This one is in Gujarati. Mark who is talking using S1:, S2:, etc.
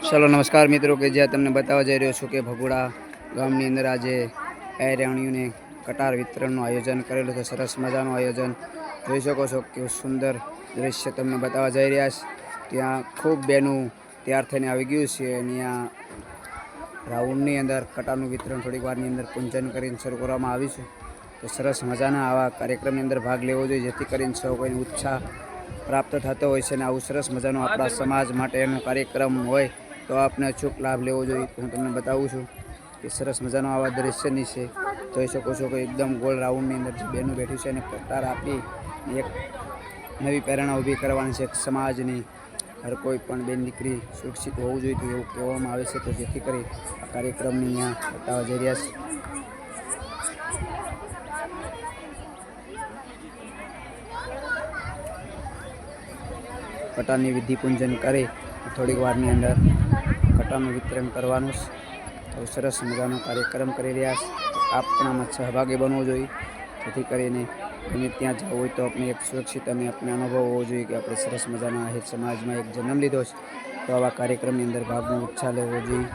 S1: ચલો નમસ્કાર મિત્રો કે જ્યાં તમને બતાવવા જઈ રહ્યો છું કે ભગોડા ગામની અંદર આજે પહેરવણીઓને કટાર વિતરણનું આયોજન કરેલું છે. સરસ મજાનું આયોજન. જોઈ શકો છો કેવું સુંદર દૃશ્ય તમને બતાવવા જઈ રહ્યા છે. ત્યાં ખૂબ બેનું તૈયાર થઈને આવી ગયું છે અને ત્યાં રાઉન્ડની અંદર કટારનું વિતરણ થોડીક વારની અંદર પૂંજન કરીને શરૂ કરવામાં આવ્યું છે. તો સરસ મજાના આવા કાર્યક્રમની અંદર ભાગ લેવો જોઈએ, જેથી કરીને સૌ કોઈને ઉત્સાહ પ્રાપ્ત થતો હોય છે અને આવું સરસ મજાનું આપણા સમાજ માટેનો કાર્યક્રમ હોય. તો આપને અચૂક લાભ લેવો જોઈએ હું તમને બતાવું છું કે સરસ મજાનો આવા દ્રશ્યની છે. જોઈ શકો છો કે એકદમ ગોળ રાઉન્ડની અંદર જે બેનું બેઠું છે અને કતાર આપી એક નવી પ્રેરણા ઊભી કરવાની છે. સમાજની હર કોઈ પણ બેન દીકરી સુરક્ષિત હોવું જોઈએ એવું કહેવામાં આવે છે તો જેથી કરી આ કાર્યક્રમની અહીંયા બતાવવા જઈ રહ્યા છે. પટાની વિધિ પૂજન કરી થોડીક વારની અંદર કટાનું વિતરણ કરવાનું બહુ સરસ મજાનો કાર્યક્રમ કરી રહ્યા છે. આપ પણ આમાં સહભાગી બનવું જોઈએ. જેથી કરીને ગમે ત્યાં જવું હોય તો આપણે એક સુરક્ષિત અને આપણે અનુભવ હોવો જોઈએ કે આપણે સરસ મજાના આહિર સમાજમાં એક જન્મ લીધો છે. તો આવા કાર્યક્રમની અંદર ભાગનો ઉત્સાહ લેવો જોઈએ.